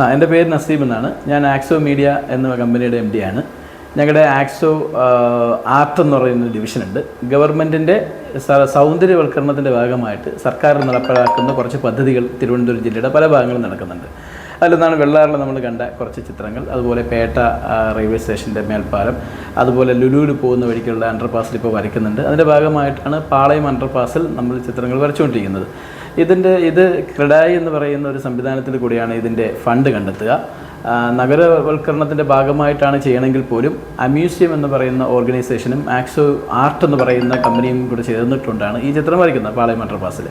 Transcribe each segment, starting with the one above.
ആ എന്റെ പേര് നസീബ് എന്നാണ്. ഞാൻ ആക്സോ മീഡിയ എന്ന കമ്പനിയുടെ എം ആണ്. ഞങ്ങളുടെ ആക്സോ ആർട്ട് എന്ന് പറയുന്ന ഡിവിഷനുണ്ട് ഗവൺമെന്റിന്റെ സൗന്ദര്യവൽക്കരണത്തിന്റെ ഭാഗമായിട്ട് സർക്കാർ നടപ്പിലാക്കുന്ന കുറച്ച് പദ്ധതികൾ തിരുവനന്തപുരം ജില്ലയുടെ പല ഭാഗങ്ങളും നടക്കുന്നുണ്ട്. അതിലൊന്നാണ് വെള്ളാറിൽ നമ്മൾ കണ്ട കുറച്ച് ചിത്രങ്ങൾ. അതുപോലെ പേട്ട റെയിൽവേ സ്റ്റേഷന്റെ മേൽപ്പാലം. അതുപോലെ ലുലുവിൽ പോകുന്ന വഴിക്കുള്ള അണ്ടർപാസിൽ ഇപ്പോൾ വരയ്ക്കുന്നുണ്ട്. അതിന്റെ ഭാഗമായിട്ടാണ് പാളയം അണ്ടർപാസിൽ നമ്മൾ ചിത്രങ്ങൾ വരച്ചുകൊണ്ടിരിക്കുന്നത്. ഇതിന്റെ ഇത് ക്രിഡായി എന്ന് പറയുന്ന ഒരു സംവിധാനത്തിൽ കൂടിയാണ് ഇതിന്റെ ഫണ്ട് കണ്ടെത്തുക. നഗരവൽക്കരണത്തിന്റെ ഭാഗമായിട്ടാണ് ചെയ്യണമെങ്കിൽ പോലും അമ്യൂസിയം എന്ന് പറയുന്ന ഓർഗനൈസേഷനും ആക്സോ ആർട്ട് എന്ന് പറയുന്ന കമ്പനിയും കൂടെ ചേർന്നിട്ടുണ്ടാണ് ഈ ചിത്രം വരയ്ക്കുന്നത് പാളയം അണ്ടർപാസിൽ.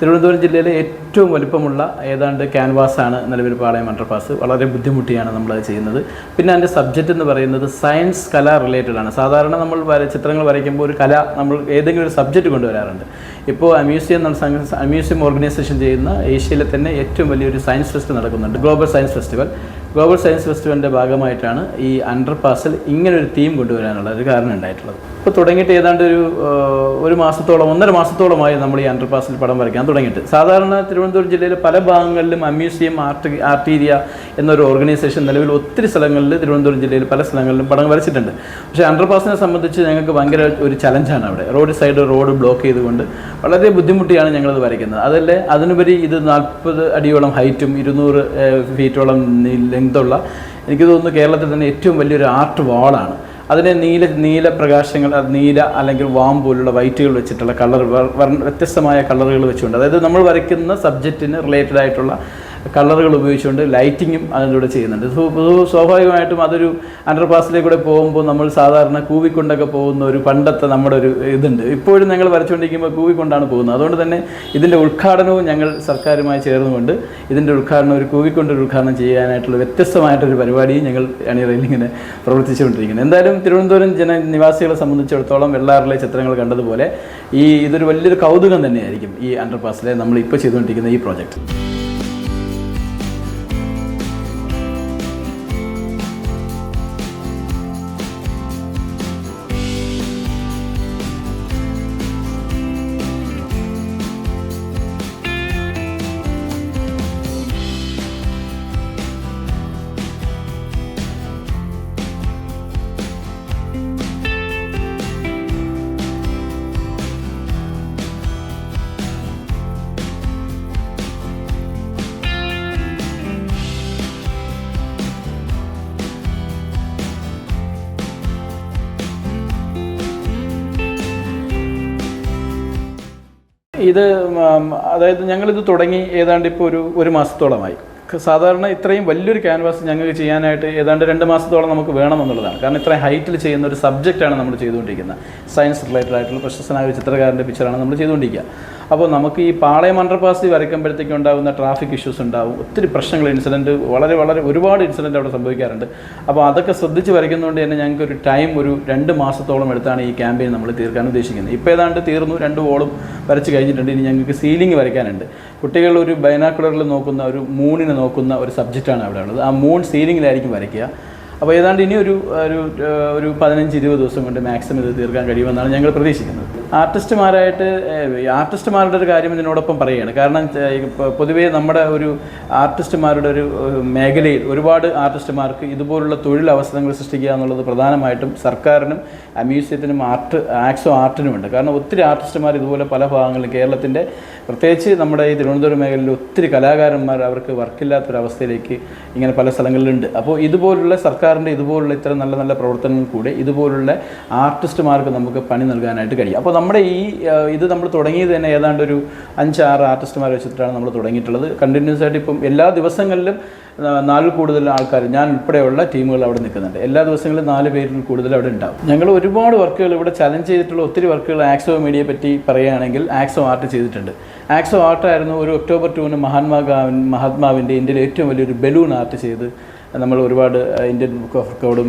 തിരുവനന്തപുരം ജില്ലയിലെ ഏറ്റവും വലിപ്പമുള്ള ഏതാണ്ട് ക്യാൻവാസാണ് നിലവിൽ പാളയം അണ്ടർപാസ്. വളരെ ബുദ്ധിമുട്ടിയാണ് നമ്മളത് ചെയ്യുന്നത്. പിന്നെ അതിന്റെ സബ്ജക്റ്റ് എന്ന് പറയുന്നത് സയൻസ് കല റിലേറ്റഡ് ആണ്. സാധാരണ നമ്മൾ വര ചിത്രങ്ങൾ വരയ്ക്കുമ്പോൾ ഒരു കല നമ്മൾ ഏതെങ്കിലും ഒരു സബ്ജക്റ്റ് കൊണ്ടുവരാറുണ്ട് ഇപ്പോൾ അമ്യൂസിയം എന്ന അമ്യൂസിയം ഓർഗനൈസേഷൻ ചെയ്യുന്ന ഏഷ്യയിലെ തന്നെ ഏറ്റവും വലിയൊരു സയൻസ് ഫെസ്റ്റ് നടക്കുന്നുണ്ട് global science festival. Global science ഫെസ്റ്റിവലിന്റെ ഭാഗമായിട്ടാണ് ഈ അണ്ടർപാസിൽ ഇങ്ങനെ ഒരു തീം കൊണ്ടുവരാനുള്ള ഒരു കാരണം ഉണ്ടായിട്ടുള്ളത്. ഇപ്പോൾ തുടങ്ങിയിട്ട് ഏതാണ്ട് ഒരു ഒരു മാസത്തോളം ഒന്നര മാസത്തോളമായി നമ്മൾ ഈ അണ്ടർ പാസിൽ പടം വരയ്ക്കാൻ തുടങ്ങിയിട്ട്. സാധാരണ തിരുവനന്തപുരം ജില്ലയിലെ പല ഭാഗങ്ങളിലും അമ്യൂസിയം ആർട്ട് ആർട്ടീരിയ എന്നൊരു ഓർഗനൈസേഷൻ നിലവിൽ ഒത്തിരി സ്ഥലങ്ങളിൽ തിരുവനന്തപുരം ജില്ലയിൽ പല സ്ഥലങ്ങളിലും പടം വരച്ചിട്ടുണ്ട്. പക്ഷേ അണ്ടർ പാസിനെ സംബന്ധിച്ച് ഞങ്ങൾക്ക് ഭയങ്കര ഒരു ചലഞ്ചാണ് അവിടെ. റോഡ് സൈഡ് റോഡ് ബ്ലോക്ക് ചെയ്തുകൊണ്ട് വളരെ ബുദ്ധിമുട്ടിയാണ് ഞങ്ങളത് വരയ്ക്കുന്നത്. അതല്ലേ അതിനുപരി ഇത് നാൽപ്പത് അടിയോളം ഹൈറ്റും ഇരുന്നൂറ് ഫീറ്റോളം ലെങ്തുള്ള എനിക്ക് തോന്നുന്നു കേരളത്തിൽ തന്നെ ഏറ്റവും വലിയൊരു ആർട്ട് വാളാണ്. അതിനെ നീല നീല പ്രകാശങ്ങൾ നീല അല്ലെങ്കിൽ വാം പോലുള്ള വൈറ്റുകൾ വെച്ചിട്ടുള്ള കളർ വ്യത്യസ്തമായ കളറുകൾ വെച്ചുകൊണ്ട്. അതായത് നമ്മൾ വരയ്ക്കുന്ന സബ്ജക്റ്റിന് റിലേറ്റഡ് ആയിട്ടുള്ള കളറുകൾ ഉപയോഗിച്ചുകൊണ്ട് ലൈറ്റിങ്ങും അതിലൂടെ ചെയ്യുന്നുണ്ട്. സ്വാഭാവികമായിട്ടും അതൊരു അണ്ടർപാസിലേക്ക് കൂടെ പോകുമ്പോൾ നമ്മൾ സാധാരണ കൂവിക്കൊണ്ടൊക്കെ പോകുന്ന ഒരു പണ്ടത്തെ നമ്മുടെ ഒരു ഇതുണ്ട്. ഇപ്പോഴും ഞങ്ങൾ വരച്ചുകൊണ്ടിരിക്കുമ്പോൾ കൂവിക്കൊണ്ടാണ് പോകുന്നത്. അതുകൊണ്ട് തന്നെ ഇതിന്റെ ഉദ്ഘാടനവും ഞങ്ങൾ സർക്കാരുമായി ചേർന്നുകൊണ്ട് ഇതിന്റെ ഉദ്ഘാടനം ഒരു കൂവിക്കൊണ്ടൊരു ഉദ്ഘാടനം ചെയ്യാനായിട്ടുള്ള വ്യത്യസ്തമായിട്ടൊരു പരിപാടിയും ഞങ്ങൾ അണിയറയിൽ പ്രവർത്തിച്ചുകൊണ്ടിരിക്കുന്നത് എന്തായാലും തിരുവനന്തപുരം ജന നിവാസികളെ സംബന്ധിച്ചിടത്തോളം വെള്ളാറിലെ ചിത്രങ്ങൾ കണ്ടതുപോലെ ഈ ഇതൊരു വലിയൊരു കൗതുകം തന്നെയായിരിക്കും ഈ അണ്ടർപാസിലെ നമ്മൾ ഇപ്പോൾ ചെയ്തുകൊണ്ടിരിക്കുന്ന ഈ പ്രോജക്റ്റ്. ഇത് അതായത് ഞങ്ങളിത് തുടങ്ങി ഏതാണ്ട് ഇപ്പോൾ ഒരു ഒരു മാസത്തോളമായി. സാധാരണ ഇത്രയും വലിയൊരു ക്യാൻവാസ് ഞങ്ങൾക്ക് ചെയ്യാനായിട്ട് ഏതാണ്ട് രണ്ട് മാസത്തോളം നമുക്ക് വേണമെന്നുള്ളതാണ്. കാരണം ഇത്രയും ഹൈറ്റിൽ ചെയ്യുന്ന ഒരു സബ്ജക്റ്റാണ് നമ്മൾ ചെയ്തുകൊണ്ടിരിക്കുന്നത്. സയൻസ് റിലേറ്റഡ് ആയിട്ടുള്ള പ്രശസ്തനായ ചിത്രകാരന്റെ പിക്ചറാണ് നമ്മൾ ചെയ്തുകൊണ്ടിരിക്കുക. അപ്പോൾ നമുക്ക് ഈ പാളയം അണ്ടർപാസ് വരയ്ക്കുമ്പോഴത്തേക്കും ഉണ്ടാകുന്ന ട്രാഫിക് ഇഷ്യൂസ് ഉണ്ടാവും. ഒത്തിരി പ്രശ്നങ്ങൾ ഇൻസിഡന്റ് വളരെ വളരെ ഒരുപാട് ഇൻസിഡന്റ് അവിടെ സംഭവിക്കാറുണ്ട്. അപ്പോൾ അതൊക്കെ ശ്രദ്ധിച്ച് വരയ്ക്കുന്നതുകൊണ്ട് തന്നെ ഞങ്ങൾക്ക് ഒരു ടൈം ഒരു രണ്ട് മാസത്തോളം എടുത്താണ് ഈ ക്യാമ്പയിൻ നമ്മൾ തീർക്കാൻ ഉദ്ദേശിക്കുന്നത്. ഇപ്പോൾ ഏതാണ്ട് തീർന്നു രണ്ട് വോളും വരച്ച് കഴിഞ്ഞിട്ടുണ്ട്. ഇനി ഞങ്ങൾക്ക് സീലിംഗ് വരയ്ക്കാനുണ്ട്. കുട്ടികൾ ഒരു ബൈനാക്കുലറിൽ നോക്കുന്ന ഒരു മൂണിനെ നോക്കുന്ന ഒരു സബ്ജക്റ്റാണ് അവിടെ ഉള്ളത്. ആ മൂൺ സീലിംഗിലായിരിക്കും വരയ്ക്കുക. അപ്പോൾ ഏതാണ്ട് ഇനി ഒരു ഒരു ഒരു പതിനഞ്ച് ഇരുപത് ദിവസം കൊണ്ട് മാക്സിമം ഇത് തീർക്കാൻ കഴിയുമെന്നാണ് ഞങ്ങൾ പ്രതീക്ഷിക്കുന്നത്. ആർട്ടിസ്റ്റുമാരായിട്ട് ആർട്ടിസ്റ്റുമാരുടെ ഒരു കാര്യം ഇതിനോടൊപ്പം പറയുകയാണ്. കാരണം പൊതുവേ നമ്മുടെ ഒരു ആർട്ടിസ്റ്റുമാരുടെ ഒരു മേഖലയിൽ ഒരുപാട് ആർട്ടിസ്റ്റുമാർക്ക് ഇതുപോലുള്ള തൊഴിലവസരങ്ങൾ സൃഷ്ടിക്കുക എന്നുള്ളത് പ്രധാനമായിട്ടും സർക്കാരിനും മ്യൂസിയത്തിനും ആർട്ട് ആക്സോ ആർട്ടിനുമുണ്ട് കാരണം ഒത്തിരി ആർട്ടിസ്റ്റുമാർ ഇതുപോലെ പല ഭാഗങ്ങളിലും കേരളത്തിന്റെ പ്രത്യേകിച്ച് നമ്മുടെ ഈ തിരുവനന്തപുരം മേഖലയിൽ ഒത്തിരി കലാകാരന്മാർ അവർക്ക് വർക്കില്ലാത്തൊരവസ്ഥയിലേക്ക് ഇങ്ങനെ പല സ്ഥലങ്ങളിലുണ്ട്. അപ്പോൾ ഇതുപോലുള്ള സർക്കാരിന്റെ ഇതുപോലുള്ള ഇത്തരം നല്ല നല്ല പ്രവർത്തനങ്ങൾ കൂടെ ഇതുപോലുള്ള ആർട്ടിസ്റ്റുമാർക്ക് നമുക്ക് പണി നൽകാനായിട്ട് കഴിയും. അപ്പോൾ നമ്മുടെ ഈ ഇത് നമ്മൾ തുടങ്ങിയത് തന്നെ ഏതാണ്ട് ഒരു അഞ്ചാറ് ആർട്ടിസ്റ്റുമാരെ വെച്ചിട്ടാണ് നമ്മൾ തുടങ്ങിയിട്ടുള്ളത്. കണ്ടിന്യൂസ് ആയിട്ട് ഇപ്പം എല്ലാ ദിവസങ്ങളിലും നാല് കൂടുതൽ ആൾക്കാർ ഞാൻ ഉൾപ്പെടെയുള്ള ടീമുകൾ അവിടെ നിൽക്കുന്നുണ്ട്. എല്ലാ ദിവസങ്ങളിലും നാല് പേരിൽ കൂടുതൽ അവിടെ ഉണ്ടാവും. ഞങ്ങൾ ഒരുപാട് വർക്കുകൾ ഇവിടെ ചലഞ്ച് ചെയ്തിട്ടുള്ള ഒത്തിരി വർക്കുകൾ ആക്സോ മീഡിയയെ പറ്റി പറയുകയാണെങ്കിൽ ആക്സോ ആർട്ട് ചെയ്തിട്ടുണ്ട്. ആക്സോ ആർട്ടായിരുന്നു ഒരു ഒക്ടോബർ ടൂവിന് മഹാത്മാഗാവിൻ മഹാത്മാവിന്റെ ഇന്ത്യയിലെ ഏറ്റവും വലിയൊരു ബലൂൺ ആർട്ട് ചെയ്ത് നമ്മൾ ഒരുപാട് ഇന്ത്യൻ ബുക്ക് ഓഫ് റെക്കോർഡും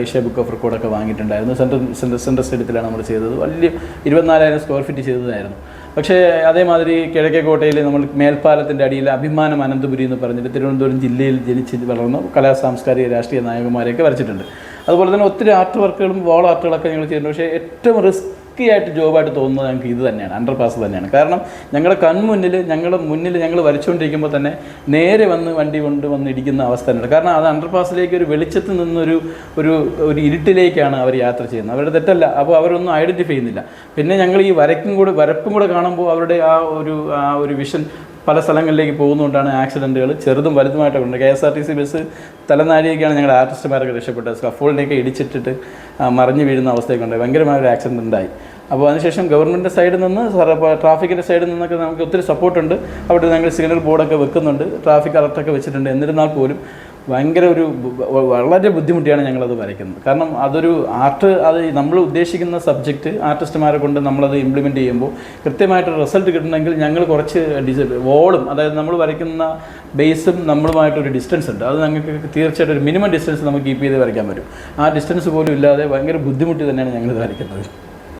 ഏഷ്യ ബുക്ക് ഓഫ് റെക്കോർഡൊക്കെ വാങ്ങിയിട്ടുണ്ടായിരുന്നു. സെൻട്രൽ സെൻട്രൽ സ്റ്റേഡിയത്തിലാണ് നമ്മൾ ചെയ്തത്. വലിയ ഇരുപത്തിനാലായിരം സ്ക്വയർ ഫീറ്റ് ചെയ്തതായിരുന്നു. പക്ഷേ അതേമാതിരി കിഴക്കേക്കോട്ടയിൽ നമ്മൾ മേൽപ്പാലത്തിന്റെ അടിയിൽ അഭിമാനം അനന്തപുരി എന്ന് പറഞ്ഞിട്ട് തിരുവനന്തപുരം ജില്ലയിൽ ജനിച്ച് വളർന്ന കലാ സാംസ്കാരിക രാഷ്ട്രീയ നായകന്മാരെയൊക്കെ വരച്ചിട്ടുണ്ട്. അതുപോലെ തന്നെ ഒത്തിരി ആർട്ട് വർക്കുകളും വാൾ ആർട്ടുകളൊക്കെ ഞങ്ങൾ ചെയ്യുന്നുണ്ട്. പക്ഷേ ഏറ്റവും റിസ്ക് റിസ്കി ആയിട്ട് ജോബായിട്ട് തോന്നുന്നത് ഞങ്ങൾക്ക് ഇത് തന്നെയാണ് അണ്ടർ പാസ് തന്നെയാണ്. കാരണം ഞങ്ങളുടെ കൺമുന്നിൽ ഞങ്ങളുടെ മുന്നിൽ ഞങ്ങൾ വലിച്ചുകൊണ്ടിരിക്കുമ്പോൾ തന്നെ നേരെ വന്ന് വണ്ടി കൊണ്ട് വന്ന് ഇടിക്കുന്ന അവസ്ഥ തന്നെയാണ്. കാരണം അത് അണ്ടർ പാസിലേക്ക് ഒരു വെളിച്ചത്തിൽ നിന്നൊരു ഒരു ഒരു ഇരുട്ടിലേക്കാണ് അവർ യാത്ര ചെയ്യുന്നത്. അവരുടെ തെറ്റല്ല അപ്പോൾ അവരൊന്നും ഐഡന്റിഫൈ ചെയ്യുന്നില്ല. പിന്നെ ഞങ്ങൾ ഈ വരക്കും കൂടെ വരപ്പും കൂടെ കാണുമ്പോൾ അവരുടെ ആ ഒരു ആ ഒരു വിഷൻ പല സ്ഥലങ്ങളിലേക്ക് പോകുന്നതുകൊണ്ടാണ് ആക്സിഡന്റുകൾ ചെറുതും വലുതുമായിട്ടൊക്കെ ഉണ്ട്. K S R T C bus തലനാരിയൊക്കെയാണ് ഞങ്ങളുടെ ആർട്ടിസ്റ്റുമാരൊക്കെ രക്ഷപ്പെട്ടത്. സ്കഫോൾഡിനെയൊക്കെ ഇടിച്ചിട്ടിട്ട് മറിഞ്ഞു വീഴുന്ന അവസ്ഥയൊക്കെ ഉണ്ട്. ഭയങ്കരമായ ഒരു ആക്സിഡന്റ് ഉണ്ടായി അപ്പോൾ അതിനുശേഷം ഗവൺമെന്റ് സൈഡിൽ നിന്ന് ട്രാഫിക്കിന്റെ സൈഡിൽ നിന്നൊക്കെ നമുക്ക് ഒത്തിരി സപ്പോർട്ടുണ്ട്. അവിടെ ഞങ്ങൾ സിഗ്നൽ ബോർഡൊക്കെ വെക്കുന്നുണ്ട്. ട്രാഫിക് അലർട്ടൊക്കെ വെച്ചിട്ടുണ്ട്. എന്നിരുന്നാൽ പോലും ഭയങ്കര ഒരു വളരെ ബുദ്ധിമുട്ടിയാണ് ഞങ്ങളത് വരയ്ക്കുന്നത്. കാരണം അതൊരു ആർട്ട് അത് നമ്മൾ ഉദ്ദേശിക്കുന്ന സബ്ജക്റ്റ് ആർട്ടിസ്റ്റുമാരെ കൊണ്ട് നമ്മളത് ഇംപ്ലിമെന്റ് ചെയ്യുമ്പോൾ കൃത്യമായിട്ട് റിസൾട്ട് കിട്ടണമെങ്കിൽ ഞങ്ങൾ കുറച്ച് ഡിസ് വോളും അതായത് നമ്മൾ വരയ്ക്കുന്ന ബേസും നമ്മളുമായിട്ടൊരു ഡിസ്റ്റൻസ് ഉണ്ട്. അത് ഞങ്ങൾക്ക് തീർച്ചയായിട്ടും ഒരു മിനിമം ഡിസ്റ്റൻസ് നമുക്ക് കീപ്പ് ചെയ്ത് വരയ്ക്കാൻ പറ്റും. ആ ഡിസ്റ്റൻസ് പോലും ഇല്ലാതെ ഭയങ്കര ബുദ്ധിമുട്ടി തന്നെയാണ് ഞങ്ങളിത് വരയ്ക്കുന്നത്.